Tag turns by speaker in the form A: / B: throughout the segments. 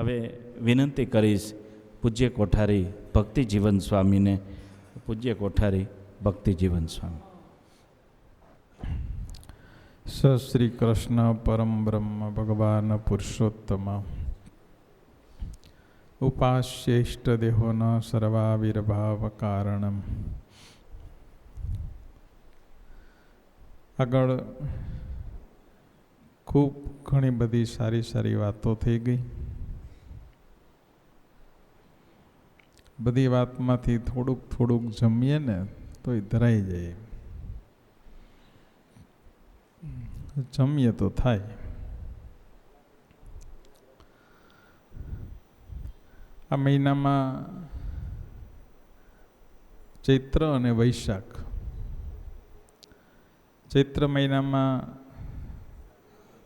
A: હવે વિનંતી કરીશ, પૂજ્ય કોઠારી, ભક્તિ જીવન સ્વામીને, પૂજ્ય કોઠારી, ભક્તિ જીવન સ્વામી.
B: શ્રી કૃષ્ણ પરમ બ્રહ્મ ભગવાન પુરુષોત્તમ ઉપાસ્યેષ્ટ દેહોન સર્વાવિર્ભાવ કારણમ આગળ ખૂબ ઘણી બધી સારી સારી વાતો થઈ ગઈ. બધી વાતમાંથી થોડુંક થોડુંક જમીએ ને તો એ ધરાઈ જાય જમીએ તો થાય. આ મહિનામાં ચૈત્ર અને વૈશાખ. ચૈત્ર મહિનામાં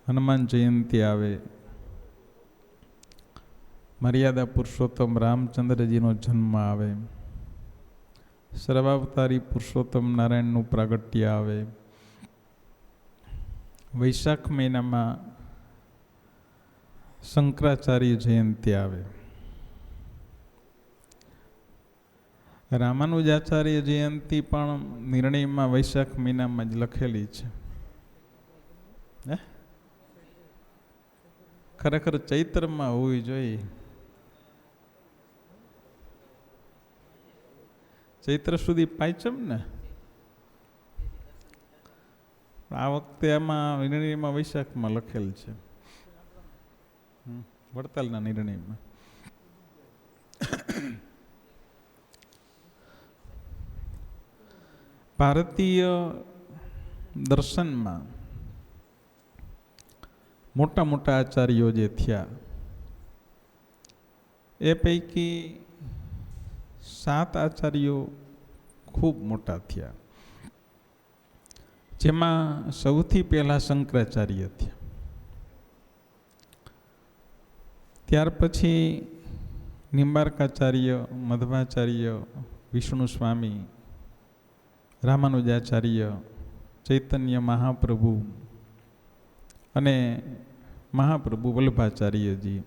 B: હનુમાન જયંતિ આવે. મર્યાદા પુરુષોત્તમ રામચંદ્રજીનો જન્મ આવે. સર્વાવતારી પુરુષોત્તમ નારાયણનું પ્રાગટ્ય આવે. વૈશાખ મહિનામાં શંકરાચાર્ય જયંતિ આવે. રામાનુજાચાર્ય જયંતિ પણ નિર્ણયમાં વૈશાખ મહિનામાં જ લખેલી છે. હે? ખરેખર ચૈત્રમાં હોવી જોઈએ. ચૈત્ર સુધી પાંચમ ને? આ વખતે આમાં નિર્ણયમાં વૈશાખમાં લખેલ છે. વડતાલના નિર્ણયમાં. ભારતીય દર્શનમાં મોટા મોટા આચાર્યો જે થયા, એ પૈકી સાત આચાર્યો ખૂબ મોટા થયા. જેમાં સૌથી પહેલા શંકરાચાર્ય થયા. ત્યાર પછી નિંબાર્કાચાર્ય, મધ્વાચાર્ય વિષ્ણુ સ્વામી રામાનુજાચાર્ય, ચૈતન્ય મહાપ્રભુ અને મહાપ્રભુ વલ્લભાચાર્યજી.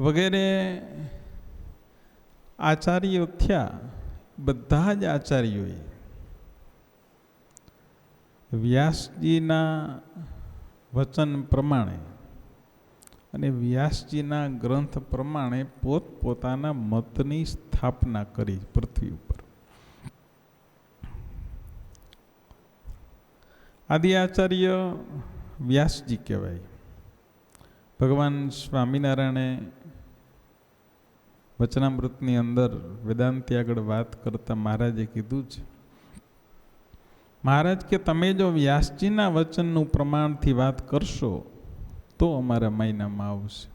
B: વગેરે આચાર્યો થયા, બધા જ આચાર્યોએ વ્યાસજીના વચન પ્રમાણે અને વ્યાસજીના ગ્રંથ પ્રમાણે પોતપોતાના મતની સ્થાપના કરી પૃથ્વી ઉપર. આદિ આચાર્ય વ્યાસજી કહેવાય. ભગવાન સ્વામિનારાયણે વચનામૃતની અંદર વેદાંતિ આગળ વાત કરતા મહારાજે કીધું છે, મહારાજ, કે તમે જો વ્યાસજીના વચનનું પ્રમાણથી વાત કરશો, તો અમારા મહિનામાં આવશે.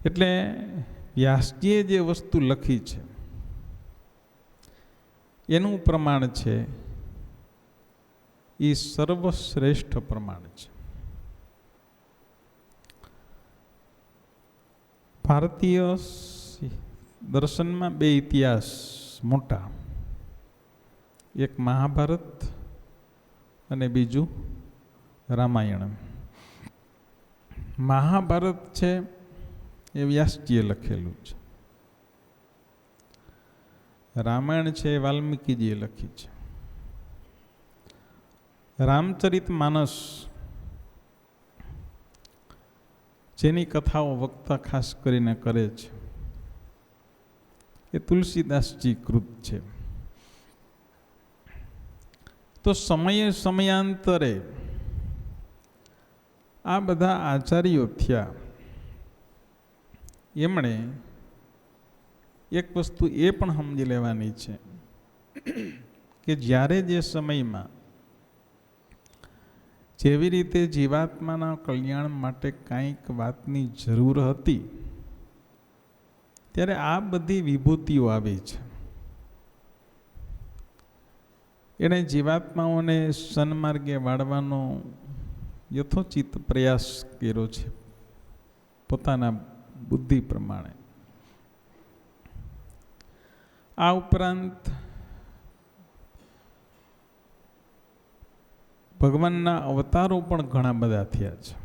B: એટલે વ્યાસજીએ જે વસ્તુ લખી છે, એનું પ્રમાણ છે એ સર્વશ્રેષ્ઠ પ્રમાણ છે. ભારતીય દર્શનમાં બે ઇતિહાસ મોટા. એક મહાભારત અને બીજું રામાયણ. મહાભારત છે એ વ્યાસજીએ લખેલું છે. રામાયણ છે એ વાલ્મીકીજીએ લખી છે. રામચરિત માનસ જેની કથાઓ વક્તા ખાસ કરીને કરે છે. એ તુલસીદાસજી કૃત છે. તો સમયે સમયાંતરે આ બધા આચાર્યો થયા. એમણે એક વસ્તુ એ પણ સમજી લેવાની છે કે જ્યારે જે સમયમાં જેવી રીતે જીવાત્માના કલ્યાણ માટે કાંઈક વાતની જરૂર હતી, ત્યારે આ બધી વિભૂતિઓ આવી છે. એણે જીવાત્માઓને સન્માર્ગે વાળવાનો યથોચિત પ્રયાસ કર્યો છે, પોતાના બુદ્ધિ પ્રમાણે. આ ઉપરાંત ભગવાનના અવતારો પણ ઘણા બધા થયા છે.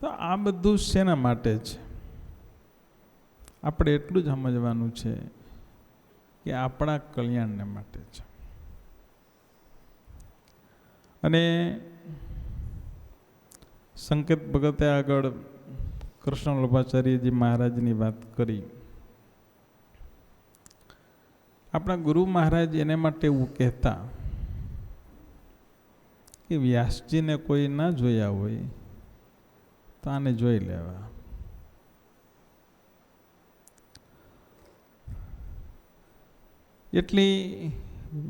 B: તો આ બધું શેના માટે છે? આપણે એટલું જ સમજવાનું છે કે આપણા કલ્યાણને માટે છે. અને સંકેત ભગતે આગળ કૃષ્ણ લોભાચાર્યજી મહારાજની વાત કરી. આપણા ગુરુ મહારાજ એને માટે એવું કહેતા કે વ્યાસજીને કોઈ ના જોયા હોય, તો આને જોઈ લેવા. એટલી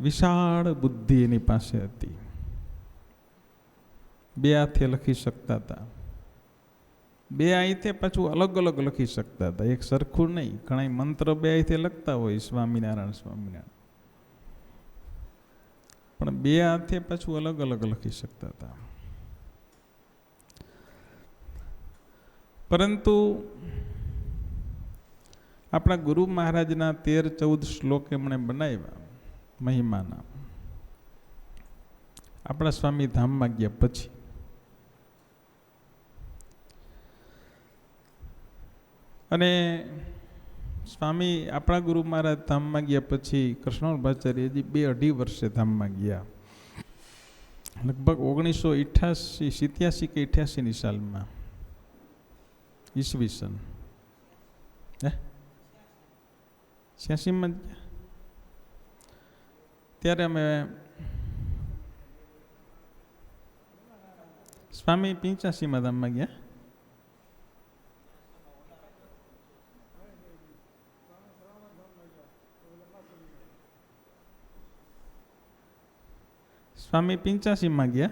B: વિશાળ બુદ્ધિ એની પાસે હતી. બે હાથે લખી શકતા હતા. બે આઈથે પાછું અલગ અલગ લખી શકતા હતા. એક સરખું નહીં ઘણા મંત્ર બે આઈથે લખતા હોય, સ્વામિનારાયણ સ્વામિનારાયણ. પણ બે હાથે પાછું અલગ અલગ લખી શકતા હતા. પરંતુ આપણા ગુરુ મહારાજના તેર ચૌદ શ્લોક એમણે બનાવ્યા મહિમાના. આપણા સ્વામી ધામમાં ગયા પછી. અને સ્વામી, આપણા ગુરુ મહારાજ ધામમાં ગયા પછી કૃષ્ણભાચાર્યજી બે અઢી વર્ષે ધામમાં ગયા. લગભગ ઓગણીસો અઠ્યાસી, સિત્યાસી કે અઠ્યાસીની સાલમાં. ઈસવીસન. હે? છ્યાસીમાં જ ગયા? ત્યારે અમે સ્વામી પિંચાસીમાં ધામમાં ગયા. સ્વામી પિંચાસીમાં ગયા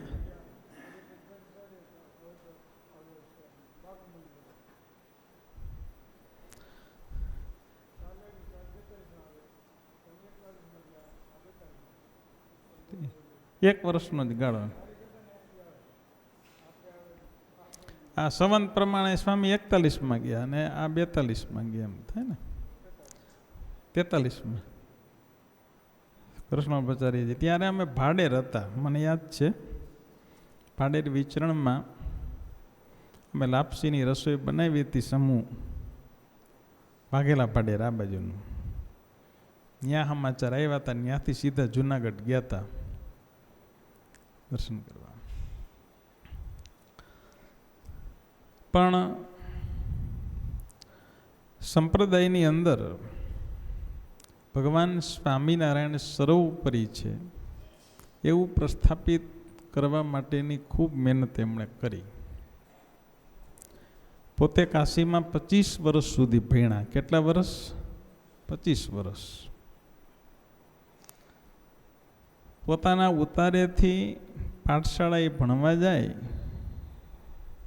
B: એક વર્ષનો જ ગાળો આ સંવંત પ્રમાણે સ્વામી એકતાલીસમાં ગયા અને આ બેતાલીસમાં ગયા એમ થાય ને તેતાલીસમાં કૃષ્ણ બચારીજી ત્યારે અમે ભાડેર હતા. મને યાદ છે, ભાડેર વિચરણમાં અમે લાપસીની રસોઈ બનાવી હતી સમૂહ. વાઘેલા ભાડેર આ બાજુનું. ત્યાં સમાચાર આવ્યા હતા ત્યાંથી સીધા જુનાગઢ ગયા હતા. દર્શન કરવા. પણ સંપ્રદાયની અંદર ભગવાન સ્વામિનારાયણ સર્વોપરી છે. એવું પ્રસ્થાપિત કરવા માટેની ખૂબ મહેનત એમણે કરી. પોતે કાશીમાં પચીસ વર્ષ સુધી ભણ્યા. કેટલા વર્ષ? પચીસ વર્ષ. પોતાના ઉતારેથી પાઠશાળાએ ભણવા જાય,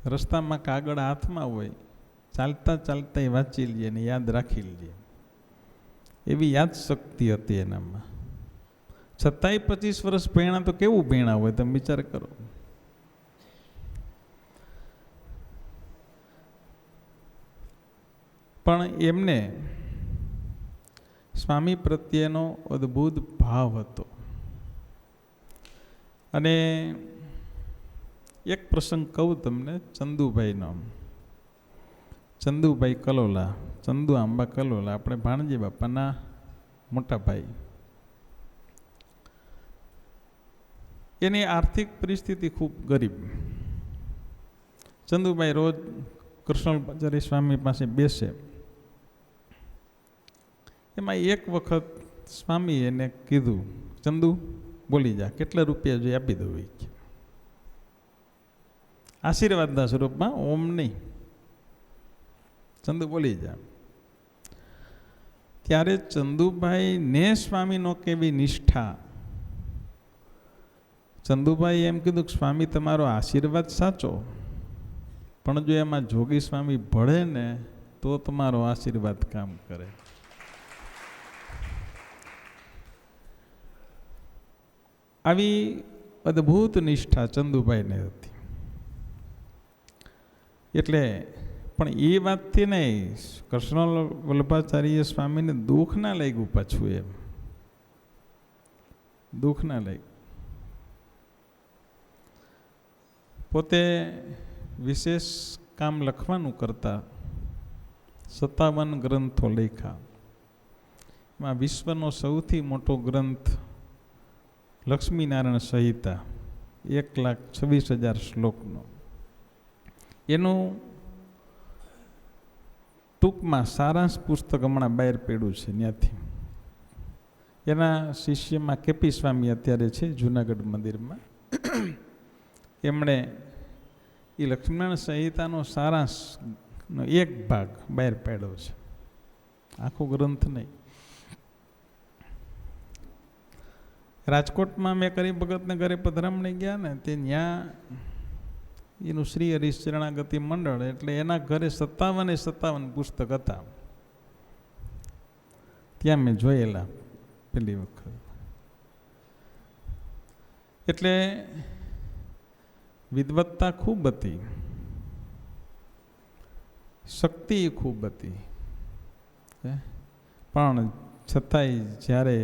B: રસ્તામાં કાગળ હાથમાં હોય, ચાલતા ચાલતા એ વાંચી લઈએ ને યાદ રાખી લે. એવી યાદ શક્તિ હતી એનામાં. છતાંય પચીસ વર્ષ પહેણા તો કેવું પહેણા હોય તમે વિચાર કરો. પણ એમને સ્વામી પ્રત્યેનો અદ્ભુત ભાવ હતો. અને એક પ્રસંગ કહું તમને, ચંદુભાઈનો. ચંદુભાઈ કલોલા, ચંદુ આંબા કલોલા, આપણે ભાણજી બાપાના મોટા ભાઈ. એની આર્થિક પરિસ્થિતિ ખૂબ ગરીબ. ચંદુભાઈ રોજ કૃષ્ણચારી સ્વામી પાસે બેસે. એમાં એક વખત સ્વામી એને કીધું, ચંદુ, બોલી જા, કેટલા રૂપિયા જોઈએ આપી દઉં આશીર્વાદના સ્વરૂપમાં ઓમ નહીં. ચંદુ બોલી જા ત્યારે ચંદુભાઈ ને સ્વામીનો કેવી નિષ્ઠા? ચંદુભાઈ એમ કીધું કે, સ્વામી, તમારો આશીર્વાદ સાચો. પણ જો એમાં જોગી સ્વામી ભળે ને, તો તમારો આશીર્વાદ કામ કરે. આવી અદ્ભુત નિષ્ઠા ચંદુભાઈને હતી. એટલે પણ એ વાતથી નહીં, કૃષ્ણ વલ્લભાચાર્ય સ્વામીને દુઃખ ના લાગ્યું પાછું એમ. દુઃખ ના લાગ્યું. પોતે વિશેષ કામ લખવાનું કરતા સત્તાવન ગ્રંથો લેખા એમાં વિશ્વનો સૌથી મોટો ગ્રંથ લક્ષ્મીનારાયણ સંહિતા એક લાખ છવ્વીસ હજાર શ્લોકનો. એનું ટૂંકમાં સારાંશ પુસ્તક હમણાં બહાર પડ્યું છે ત્યાંથી. એના શિષ્યમાં કેપી સ્વામી અત્યારે છે, જુનાગઢ મંદિરમાં. એમણે એ લક્ષ્મણ સંહિતાનો સારાંશનો એક ભાગ બહાર પાડ્યો છે. આખો ગ્રંથ નહીં. રાજકોટમાં મેં કરી ભગતને ઘરે પધરામણી ગયા ને, તે ત્યાં એનું શ્રી હરીશ શરણાગતિ મંડળ એટલે એના ઘરે સત્તાવને સત્તાવન પુસ્તક હતા. ત્યાં મેં જોયેલા પેલી વખત. એટલે વિદવત્તા ખૂબ હતી. શક્તિ ખૂબ હતી. પણ છતાંય જ્યારે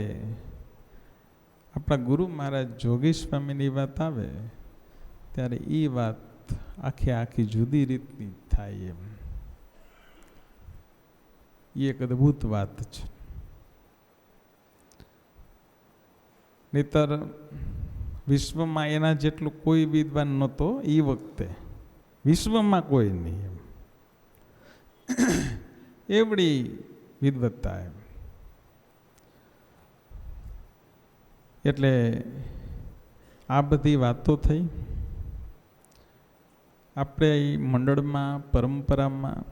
B: આપણા ગુરુ મહારાજ જોગી સ્વામીની વાત આવે, ત્યારે એ વાત આખી આખી જુદી રીતની થાય એમ. એ એક અદ્ભુત વાત છે. નહીતર વિશ્વમાં એના જેટલું કોઈ વિદ્વાન નહોતો એ વખતે. વિશ્વમાં કોઈ નહીં એમ. એવડી વિદવત્તા એમ. એટલે આ બધી વાતો થઈ. આપણે એ મંડળમાં, પરંપરામાં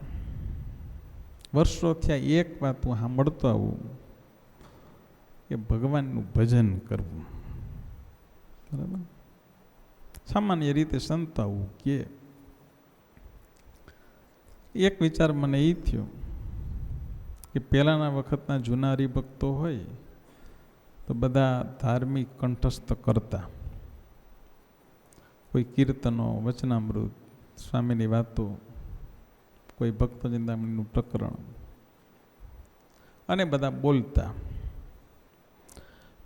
B: વર્ષો થયા એક વાત હું સાંભળતો આવું કે ભગવાનનું ભજન કરવું. બરાબર? સામાન્ય રીતે સંત આવું કે એક વિચાર મને એ થયો કે પહેલાંના વખતના જૂના હરિભક્તો હોય તો બધા ધાર્મિક કંઠસ્થ કરતા. કોઈ કીર્તનો, વચનામૃત સ્વામીની વાતો કોઈ ભક્ત ચિંતામણીનું પ્રકરણ. અને બધા બોલતા.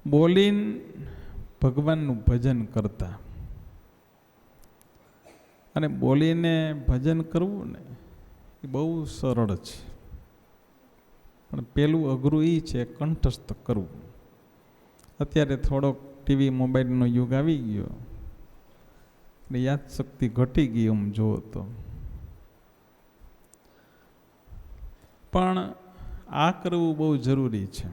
B: બોલીને ભગવાનનું ભજન કરતા. અને બોલીને ભજન કરવું ને એ બહુ સરળ છે. પણ પેલું અઘરું એ છે કંઠસ્થ કરવું. અત્યારે થોડોક ટીવી મોબાઈલનો યુગ આવી ગયો. એટલે યાદશક્તિ ઘટી ગઈ એમ જુઓ તો. પણ આ કરવું બહુ જરૂરી છે.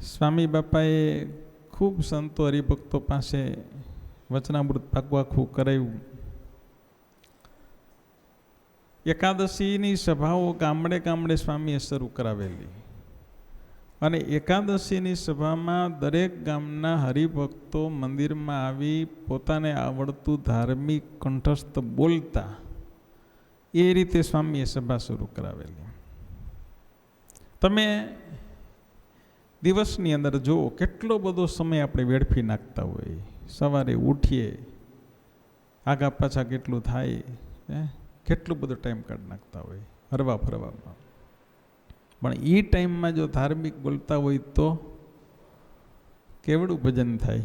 B: સ્વામી બાપાએ ખૂબ સંતો હરિભક્તો પાસે વચનામૃત પાકું કરાવ્યું. એકાદશીની સભાઓ ગામડે ગામડે સ્વામીએ શરૂ કરાવેલી. અને એકાદશીની સભામાં દરેક ગામના હરિભક્તો મંદિરમાં આવી પોતાને આવડતું ધાર્મિક કંઠસ્થ બોલતા એ રીતે સ્વામીએ સભા શરૂ કરાવેલી. તમે દિવસની અંદર જુઓ કેટલો બધો સમય આપણે વેડફી નાખતા હોય. સવારે ઉઠીએ, આગા પાછા કેટલું થાય કેટલો બધો ટાઈમ કાઢી નાખતા હોય, હરવા ફરવામાં. પણ એ ટાઈમમાં જો ધાર્મિક બોલતા હોય તો કેવડું ભજન થાય?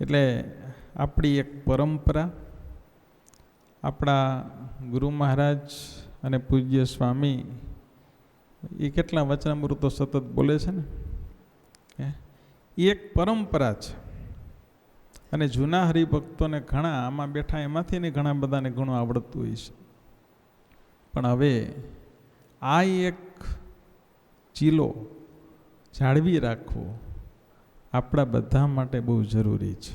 B: એટલે આપણી એક પરંપરા, આપણા ગુરુ મહારાજ અને પૂજ્ય સ્વામી એ કેટલા વચનામૃતો સતત બોલે છે ને? એ એક પરંપરા છે. અને જૂના હરિભક્તોને ઘણા, આમાં બેઠા એમાંથી ને ઘણા બધાને ઘણું આવડતું હોય છે. પણ હવે આ એક ચીલો જાળવી રાખવો આપણા બધા માટે બહુ જરૂરી છે.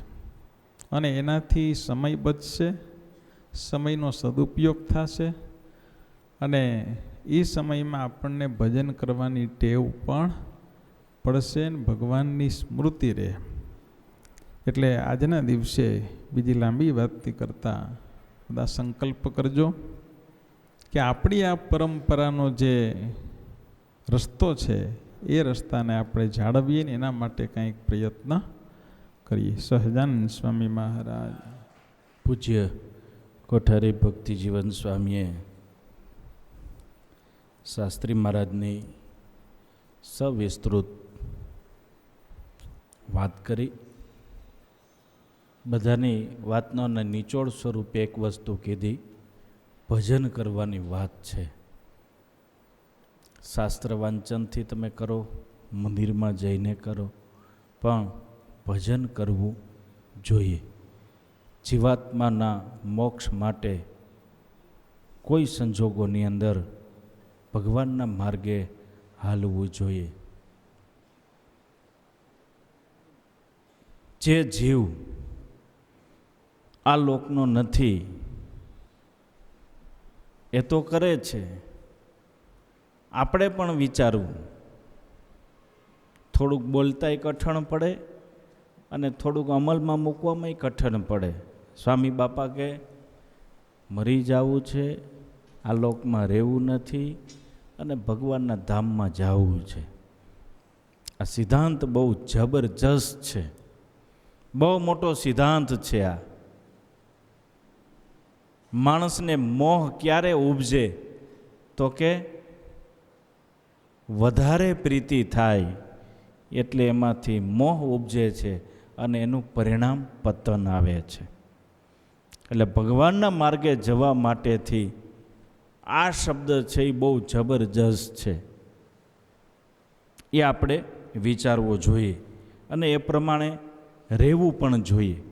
B: અને એનાથી સમય બચશે, સમયનો સદુપયોગ થશે અને એ સમયમાં આપણને ભજન કરવાની ટેવ પણ પડશે ને ભગવાનની સ્મૃતિ રહે. એટલે આજના દિવસે બીજી લાંબી વાતથી કરતાં બધા સંકલ્પ કરજો. કે આપણી આ પરંપરાનો જે રસ્તો છે, એ રસ્તાને આપણે જાળવીએ ને એના માટે કંઈક પ્રયત્ન કરીએ. સહજાનંદ સ્વામી મહારાજ.
A: પૂજ્ય કોઠારી ભક્તિ જીવન સ્વામીએ શાસ્ત્રી મહારાજની સવિસ્તૃત વાત કરી. બધાની વાતનો અને નિચોડ સ્વરૂપે એક વસ્તુ કીધી. ભજન કરવાની વાત છે. શાસ્ત્ર વાંચનથી તમે કરો, મંદિરમાં જઈને કરો, પણ ભજન કરવું જોઈએ. જીવાત્માના મોક્ષ માટે કોઈ સંજોગોની અંદર ભગવાનના માર્ગે હાલવું જોઈએ. જે જીવ આ લોકનો નથી એ તો કરે છે. આપણે પણ વિચારવું. થોડુંક બોલતાય કઠણ પડે અને થોડુંક અમલમાં મૂકવામાં કઠણ પડે. સ્વામી બાપા કે મરી જવું છે, આ લોકમાં રહેવું નથી અને ભગવાનના ધામમાં જવું છે. આ સિદ્ધાંત બહુ જબરજસ્ત છે. બહુ મોટો સિદ્ધાંત છે આ. માણસને મોહ ક્યારે ઉપજે? તો કે વધારે પ્રીતિ થાય એટલે એમાંથી મોહ ઉપજે છે અને એનું પરિણામ પતન આવે છે. એટલે ભગવાનના માર્ગે જવા માટેથી આ શબ્દ છે એ બહુ જબરજસ્ત છે. એ આપણે વિચારવો જોઈએ અને એ પ્રમાણે રહેવું પણ જોઈએ.